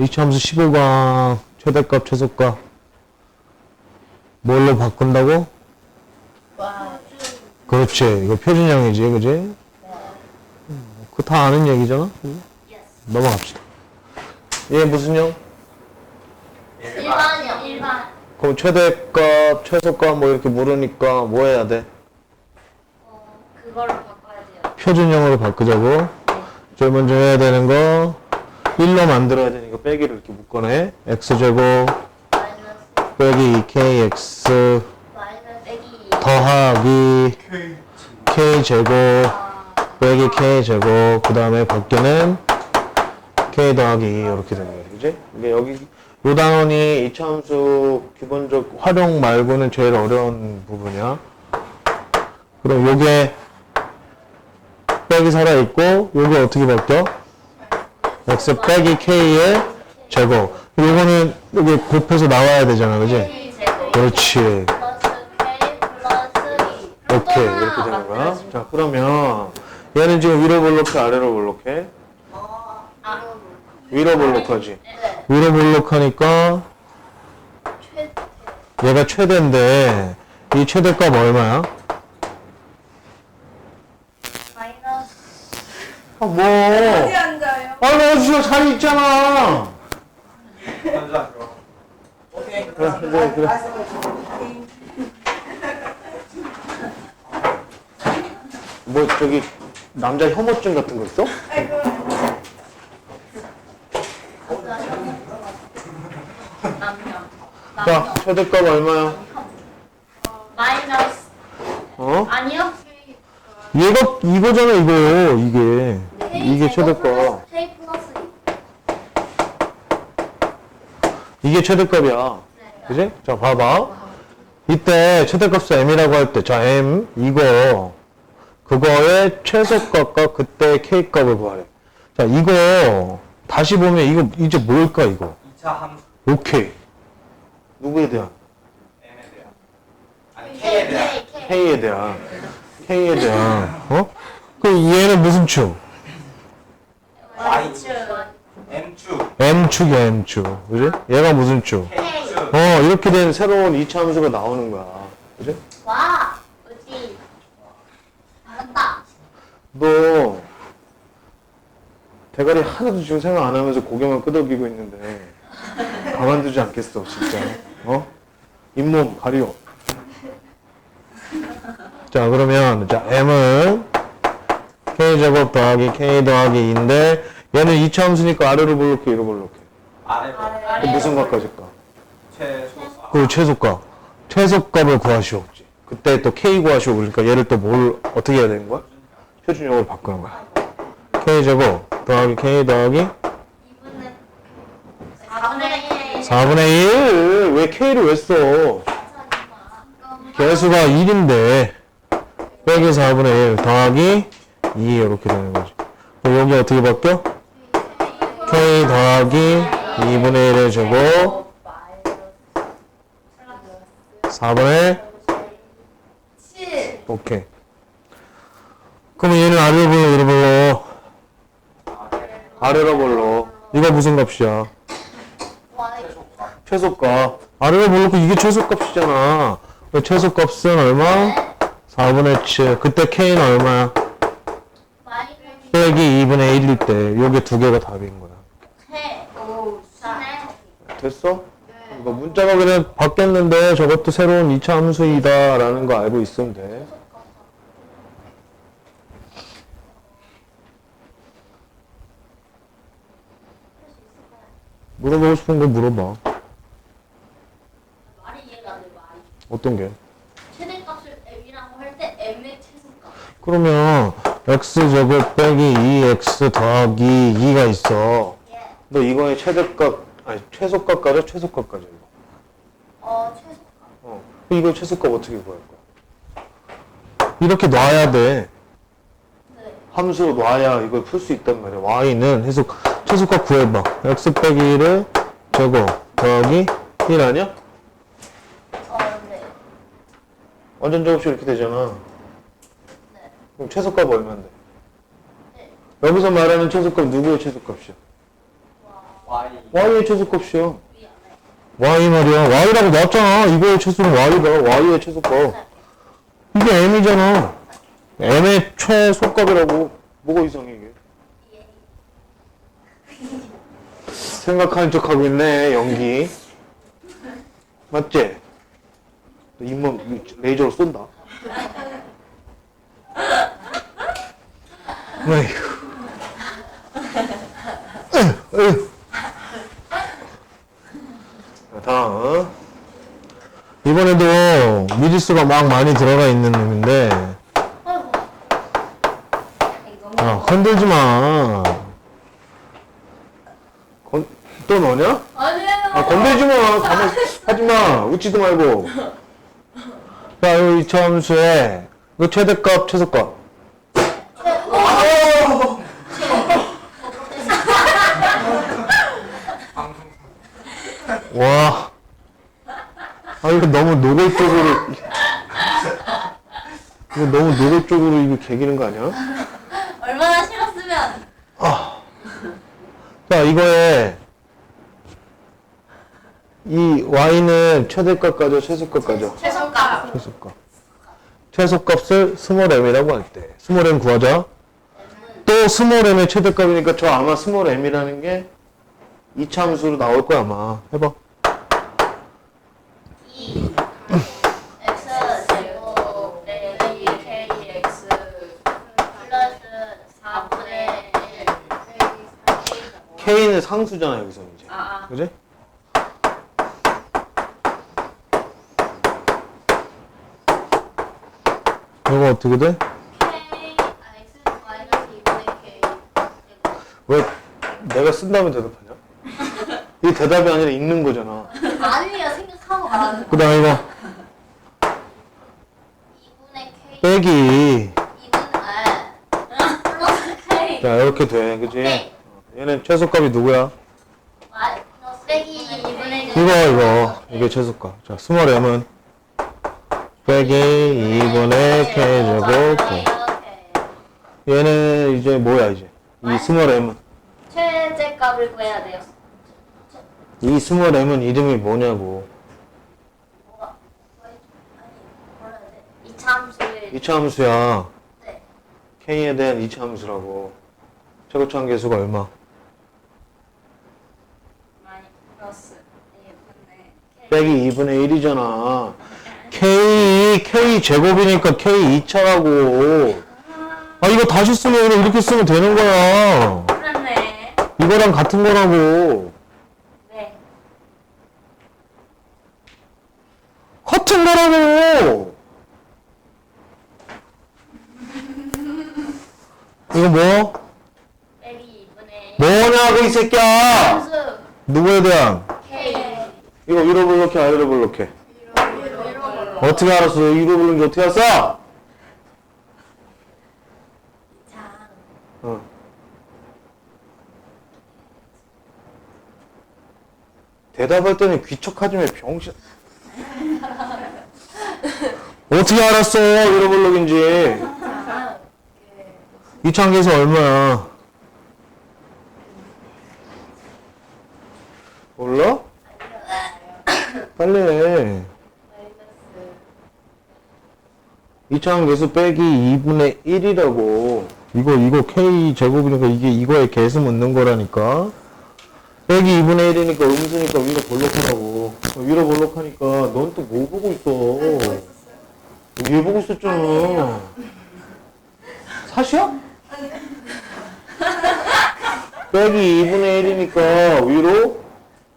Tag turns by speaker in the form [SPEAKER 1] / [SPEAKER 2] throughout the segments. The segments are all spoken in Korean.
[SPEAKER 1] 이차함수 15강 최대값 최소값 뭘로 바꾼다고?
[SPEAKER 2] 와.
[SPEAKER 1] 그렇지 이거 표준형이지 그지? 그거 다 아는 얘기잖아 넘어갑시다 얘 무슨 형?
[SPEAKER 2] 일반이요. 일반.
[SPEAKER 1] 그럼 최대값 최소값 뭐 이렇게 물으니까 뭐 해야 돼?
[SPEAKER 2] 어, 그걸로 바꿔야 돼요.
[SPEAKER 1] 표준형으로 바꾸자고 제일 먼저 해야 되는 거 1로 만들어야 되니까 빼기를 이렇게 묶어내 x제곱 빼기 2kx
[SPEAKER 2] 마이너스 빼기
[SPEAKER 1] 더하기 k제곱
[SPEAKER 2] 아,
[SPEAKER 1] 빼기 k제곱 그 다음에 밖에는 k 더하기 2 이렇게 되는 거지 그지? 이게 여기 요 단원이 이차함수 기본적 활용 말고는 제일 어려운 부분이야 그럼 요게 빼기 살아있고 요게 어떻게 바뀌어? X 빼기 k의 제곱 요거는 여기 곱해서 나와야 되잖아 그지? 그렇지
[SPEAKER 2] 플러스 K 플러스 2.
[SPEAKER 1] 오케이 이렇게 되는 거야 자 그러면 얘는 지금 위로 볼록해 아래로 볼록해? 위로 볼록하지
[SPEAKER 2] 네.
[SPEAKER 1] 위로 볼록하니까
[SPEAKER 2] 최
[SPEAKER 1] 얘가 최대인데 이 최대값 얼마야? 아 뭐? 아니 어디서 자리 있잖아
[SPEAKER 3] 앉아. 오케이.
[SPEAKER 1] 그래 그래 그래 뭐 저기 남자 혐오증 같은 거 있어?
[SPEAKER 2] 남녀.
[SPEAKER 1] 자
[SPEAKER 2] 남녀.
[SPEAKER 1] 최대값 얼마야?
[SPEAKER 2] 마이너스
[SPEAKER 1] 어?
[SPEAKER 2] 아니요?
[SPEAKER 1] 얘가 이거잖아 이거 이게 이게 최대값
[SPEAKER 2] K 플러스 2.
[SPEAKER 1] 이게 최대값이야
[SPEAKER 2] 네.
[SPEAKER 1] 그지? 자, 봐봐. 이때 최대값수 m이라고 할 때, 자, m, 이거, 그거의 최소값과 그때 k값을 구하래. 자, 이거, 다시 보면 이거, 이제 뭘까, 이거?
[SPEAKER 3] 2차 함수
[SPEAKER 1] 오케이. 누구에 대한?
[SPEAKER 3] n에 대한. 아니 k에 대한.
[SPEAKER 1] K에 대한. k에 대한. 어? 그 얘는 무슨 축?
[SPEAKER 2] Y축
[SPEAKER 3] m축.
[SPEAKER 1] m축이야, m축. 그지? 얘가 무슨 축?
[SPEAKER 2] K.
[SPEAKER 1] 어, 이렇게 된 새로운 이차 함수가 나오는 거야. 그지?
[SPEAKER 2] 와 어디 알았다
[SPEAKER 1] 너 대가리 하나도 지금 생각 안 하면서 고개만 끄덕이고 있는데 가만두지 않겠어 진짜 어? 잇몸 가리오 자 그러면 자 m은 k제곱 더하기 k 더하기 2인데 얘는 2차 함수니까 아래로 볼록해 위로 볼록해
[SPEAKER 3] 아래로.
[SPEAKER 1] 그 무슨 값까지까?
[SPEAKER 3] 최소.
[SPEAKER 1] 그 최소값 최소값을 구하시오 그때 또 k 구하시오 그러니까 얘를 또 뭘 어떻게 해야 되는 거야? 표준형으로 바꾸는 거야 k제곱 더하기 k 더하기
[SPEAKER 2] 2분의 4분의 1
[SPEAKER 1] 4분의 1. 왜 K를 왜 써? 개수가 1인데 빼기 4분의 1 더하기 2 이렇게 되는 거지. 그럼 여기 어떻게 바뀌어? K 더하기 2분의 1의 제곱 4분의
[SPEAKER 2] 7
[SPEAKER 1] 오케이. 그럼 얘는 아래로 불러 위로 불러? 아래로 불러. 이거 무슨 값이야? 최소값. 아래로 불러고 이게 최소값이잖아. 그 최소값은 얼마? 4분의 7. 그때 K는 얼마야? 빼기 2분의 1일 때. 요게 두 개가 답인 거야.
[SPEAKER 2] K 오 4네
[SPEAKER 1] 됐어? 이거 문자가 그냥 바뀌었는데 저것도 새로운 2차 함수이다 라는 거 알고 있으면 돼. 물어보고 싶은 거 물어봐.
[SPEAKER 2] 말이 이해가 안 돼. Y
[SPEAKER 1] 어떤 게?
[SPEAKER 2] 최대값을 m이라고 할 때 m의 최소값
[SPEAKER 1] 그러면 x제곱 빼기 2x 더하기 2가 있어.
[SPEAKER 2] 예.
[SPEAKER 1] 너 이거의 최대값, 아니 최소값까지 최소값까지 이거.
[SPEAKER 2] 어 최소값
[SPEAKER 1] 어. 이거 최소값 어떻게 구할 거야? 이렇게 놔야 돼.
[SPEAKER 2] 네.
[SPEAKER 1] 함수로 놔야 이걸 풀 수 있단 말이야. y는 해서 최소값 구해봐. x 빼기 1을 제곱 더하기 1 아니야?
[SPEAKER 2] 어 네
[SPEAKER 1] 완전 제곱식 이렇게 되잖아.
[SPEAKER 2] 네.
[SPEAKER 1] 그럼 최소값 얼마인데?
[SPEAKER 2] 네.
[SPEAKER 1] 여기서 말하는 최소값 누구의 최소값이야?
[SPEAKER 3] Y.
[SPEAKER 1] y의 최소값이야. y 말이야. y라고 나왔잖아. 이거의 최소는 y다. y의 최소값. 이게 m이잖아. m의 최소값이라고. 뭐가 이상해 이게?
[SPEAKER 2] 예.
[SPEAKER 1] 생각하는 척 하고 있네 연기. 맞지? 너 잇몸 레이저로 쏜다. 에휴. 에휴, 에휴. 자, 다음. 이번에도 미지수가 막 많이 들어가 있는 놈인데,
[SPEAKER 2] 아이고.
[SPEAKER 1] 아,
[SPEAKER 2] 너무.
[SPEAKER 1] 흔들지 마. 건, 또 너냐?
[SPEAKER 2] 아니에요.
[SPEAKER 1] 아, 건들지 마. 가만, 하지 마. 웃지도 말고. 자, 이 점수에, 이거 최대값, 최소값. 와. 아, 이거 너무 노골적으로. 이거 너무 노골적으로 이거 개기는 거 아니야?
[SPEAKER 2] 얼마나 싫었으면.
[SPEAKER 1] 자, 이거에, 이 y는 최대값까지, 최소값까지.
[SPEAKER 2] 최소값.
[SPEAKER 1] 최소값. 최소값을 스몰 m이라고 할 때. 스몰 m 구하자. 또 스몰 m의 최대값이니까 저 아마 스몰 m이라는 게 이차 함수로 나올 거야, 아마. 해봐.
[SPEAKER 2] 2 x 제곱 빼기 kx 플러스 4분의 1
[SPEAKER 1] k는 상수잖아, 여기서 이제.
[SPEAKER 2] 아, 아.
[SPEAKER 1] 그지? 이거 어떻게 돼?
[SPEAKER 2] k x 마이너스 2분의 k
[SPEAKER 1] 왜 내가 쓴다면 대답하냐? 이게 대답이 아니라 읽는 거잖아.
[SPEAKER 2] 거
[SPEAKER 1] 그 다음 이거.
[SPEAKER 2] 2분의 k
[SPEAKER 1] 빼기.
[SPEAKER 2] 2분 아 플러스 k
[SPEAKER 1] 자 이렇게 돼. 그지?
[SPEAKER 2] 네.
[SPEAKER 1] 얘는 최소값이 누구야?
[SPEAKER 2] 마이너스 빼기 2분의
[SPEAKER 1] 이거 이거. 이게 최소값. 자 스몰 m은 빼기 2분의 k 제곱 K. 얘는 이제 뭐야 이제? 이 스몰 m은?
[SPEAKER 2] 최제값을 구해야 돼요.
[SPEAKER 1] 이 스몰 m은 이름이 뭐냐고
[SPEAKER 2] 뭐가 아니 뭐라 해야 돼 이차 함수를
[SPEAKER 1] 이차 함수야
[SPEAKER 2] 네.
[SPEAKER 1] k에 대한 이차 함수라고 최고차 한계수가 얼마?
[SPEAKER 2] 마이너스 2분의 k
[SPEAKER 1] 빼기 2분의 1이잖아. K, K 제곱이니까 K 2차라고. 아, 이거 다시 쓰면 이렇게 쓰면 되는 거야.
[SPEAKER 2] 그렇네
[SPEAKER 1] 이거랑 같은 거라고.
[SPEAKER 2] 네
[SPEAKER 1] 같은 거라고! 이거 뭐?
[SPEAKER 2] 빼기 2분의
[SPEAKER 1] 뭐냐고, 이 새끼야!
[SPEAKER 2] 함수
[SPEAKER 1] 누구에 대한?
[SPEAKER 2] k
[SPEAKER 1] 이거 위로 블록해, 아래로 블록해. 어떻게 알았어? 위로 블록인지 어떻게 알았어?
[SPEAKER 2] 자
[SPEAKER 1] 어. 대답할 때는 귀척하지 마, 병신. 어떻게 알았어, 위로 블록인지.
[SPEAKER 2] 자,
[SPEAKER 1] 이창계에서 얼마야? 몰라? 빨리 해. 개수 빼기 2분의 1이라고. 이거, 이거 K 제곱이니까 이게 이거에 개수 묻는 거라니까. 빼기 2분의 1이니까 음수니까 위로 볼록하라고. 위로 볼록하니까 넌 또 뭐 보고 있어? 위에 보고 있었잖아. 사시야? 빼기 2분의 1이니까 위로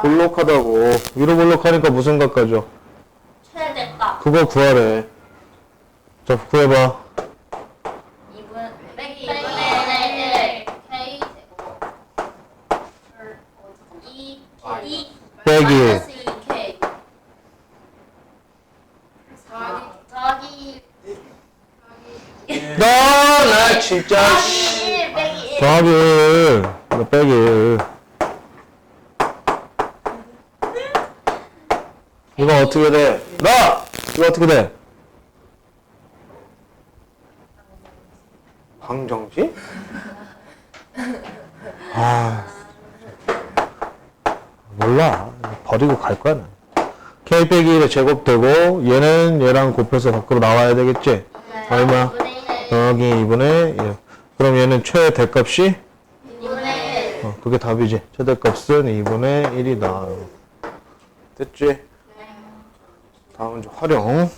[SPEAKER 1] 볼록하다고. 위로 볼록하니까 무슨 값까죠?
[SPEAKER 2] 최대값
[SPEAKER 1] 그거 구하래. 자, 구해봐.
[SPEAKER 2] 2분 빼기 2분의 1 k 제곱 2 2
[SPEAKER 1] 빼기.
[SPEAKER 2] 마이너스 2k 더하기
[SPEAKER 1] 너, 나 진짜, 씨.
[SPEAKER 2] 더하기 1 빼기 1
[SPEAKER 1] 더하기 1. 너 어, 빼기 1. 이거 어떻게 돼? 나! 이거 어떻게 돼? 방정지 아. 몰라. 버리고 갈 거야, 난. k 빼기 1에 제곱되고, 얘는 얘랑 곱해서 밖으로 나와야 되겠지? 네, 얼마? 여기 2분의 1. 그럼 얘는 최대값이 그게 답이지. 최대값은 2분의 1이다. 됐지? 다음은 이제 활용.